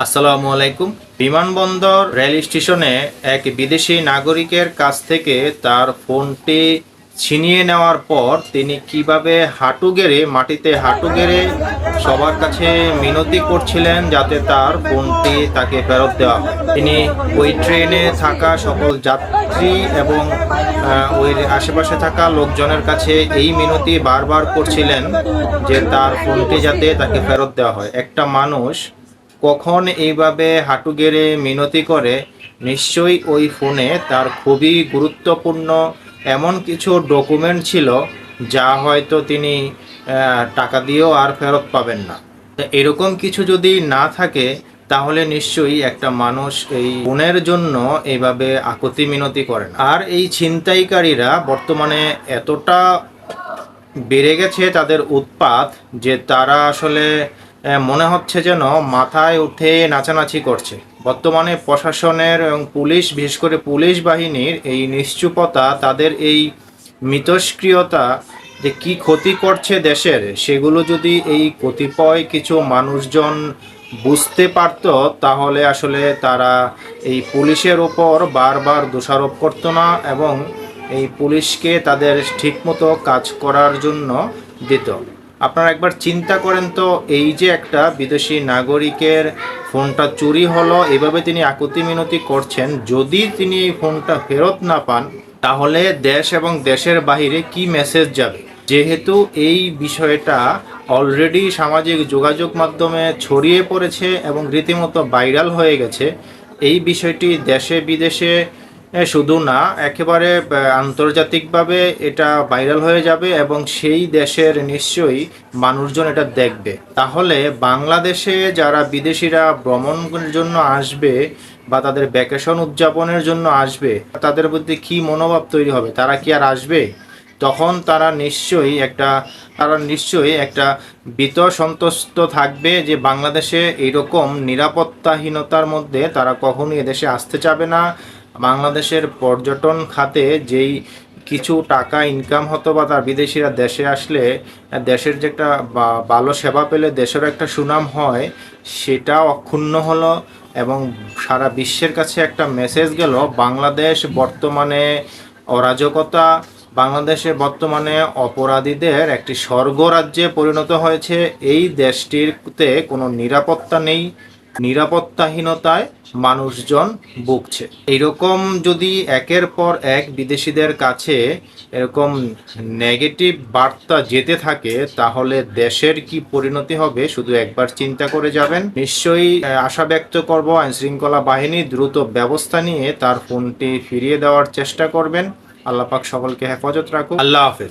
আসসালামু আলাইকুম। বিমানবন্দর রেল স্টেশনে এক বিদেশি নাগরিকের কাছ থেকে তার ফোনটি ছিনিয়ে নেওয়ার পর তিনি কীভাবে হাঁটু গেড়ে, মাটিতে হাঁটু গেড়ে সবার কাছে মিনতি করছিলেন যাতে তার ফোনটি তাকে ফেরত দেওয়া হয়। তিনি ওই ট্রেনে থাকা সকল যাত্রী এবং ওই আশেপাশে থাকা লোকজনের কাছে এই মিনতি বারবার করছিলেন যে তার ফোনটি যাতে তাকে ফেরত দেওয়া হয়। একটা মানুষ কখন এইভাবে হাঁটু গেড়ে মিনতি করে, নিশ্চয়ই ওই ফোনে তার খুবই গুরুত্বপূর্ণ এমন কিছু ডকুমেন্ট ছিল যা হয়তো তিনি টাকা দিয়েও আর ফেরত পাবেন না। এরকম কিছু যদি না থাকে, তাহলে নিশ্চয়ই একটা মানুষ এই ফোনের জন্য এইভাবে আকতি মিনতি করেন আর এই ছিনতাইকারীরা বর্তমানে এতটা বেড়ে গেছে তাদের উৎপাত যে তারা আসলে মনে হচ্ছে যেন মাথায় উঠে নাচানাচি করছে। বর্তমানে প্রশাসনের এবং পুলিশ, বিশেষ করে পুলিশ বাহিনীর এই নিশ্চুপতা, তাদের এই মিতস্ক্রিয়তা যে কি ক্ষতি করছে দেশের, সেগুলো যদি এই কতিপয় কিছু মানুষজন বুঝতে পারতো, তাহলে আসলে তারা এই পুলিশের ওপর বারবার দোষারোপ করতো না এবং এই পুলিশকে তাদের ঠিকমতো কাজ করার জন্য দিত। আপনারা একবার চিন্তা করেন তো, এই যে একটা বিদেশি নাগরিকের ফোনটা চুরি হলো, এভাবে তিনি আকুতি মিনতি করছেন, যদি তিনি এই ফোনটা ফেরত না পান, তাহলে দেশ এবং দেশের বাইরে কি মেসেজ যাবে? যেহেতু এই বিষয়টা অলরেডি সামাজিক যোগাযোগ মাধ্যমে ছড়িয়ে পড়েছে এবং রীতিমতো ভাইরাল হয়ে গেছে, এই বিষয়টি দেশে বিদেশে শুধু না, একেবারে আন্তর্জাতিকভাবে এটা ভাইরাল হয়ে যাবে এবং সেই দেশের নিশ্চয়ই মানুষজন এটা দেখবে। তাহলে বাংলাদেশে যারা বিদেশিরা ভ্রমণের জন্য আসবে বা তাদের ভ্যাকেশন উদযাপনের জন্য আসবে, তাদের মধ্যে কি মনোভাব তৈরি হবে? তারা কি আর আসবে? তখন তারা নিশ্চয়ই একটা, তারা নিশ্চয়ই একটা বিত সন্তুষ্ট থাকবে যে বাংলাদেশে এইরকম নিরাপত্তাহীনতার মধ্যে তারা কখনোই এদেশে আসতে চাবে না। বাংলাদেশের পর্যটন খাতে যেই কিছু টাকা ইনকাম হতো বা তার বিদেশিরা দেশে আসলে, দেশের যে একটা ভালো সেবা পেলে দেশের একটা সুনাম হয়, সেটা অক্ষুণ্ণ হলো এবং সারা বিশ্বের কাছে একটা মেসেজ গেল, বাংলাদেশ বর্তমানে অরাজকতা, বাংলাদেশে বর্তমানে অপরাধীদের একটি স্বর্গরাজ্যে পরিণত হয়েছে, এই দেশটিরতে কোনো নিরাপত্তা নেই নিরাপত্তাহীনতায় মানুষজন ভুগছে। এইরকম যদি একের পর এক বিদেশিদের কাছে এরকম নেগেটিভ বার্তা যেতে থাকে, তাহলে দেশের কি পরিণতি হবে শুধু একবার চিন্তা করে যাবেন? নিশ্চয়ই আশা ব্যক্ত করব আইন শৃঙ্খলা বাহিনী দ্রুত ব্যবস্থা নিয়ে তার ফোনটি ফিরিয়ে দেওয়ার চেষ্টা করবেন। আল্লাহ পাক সকলকে হেফাজত রাখুন আল্লাহ হাফেজ।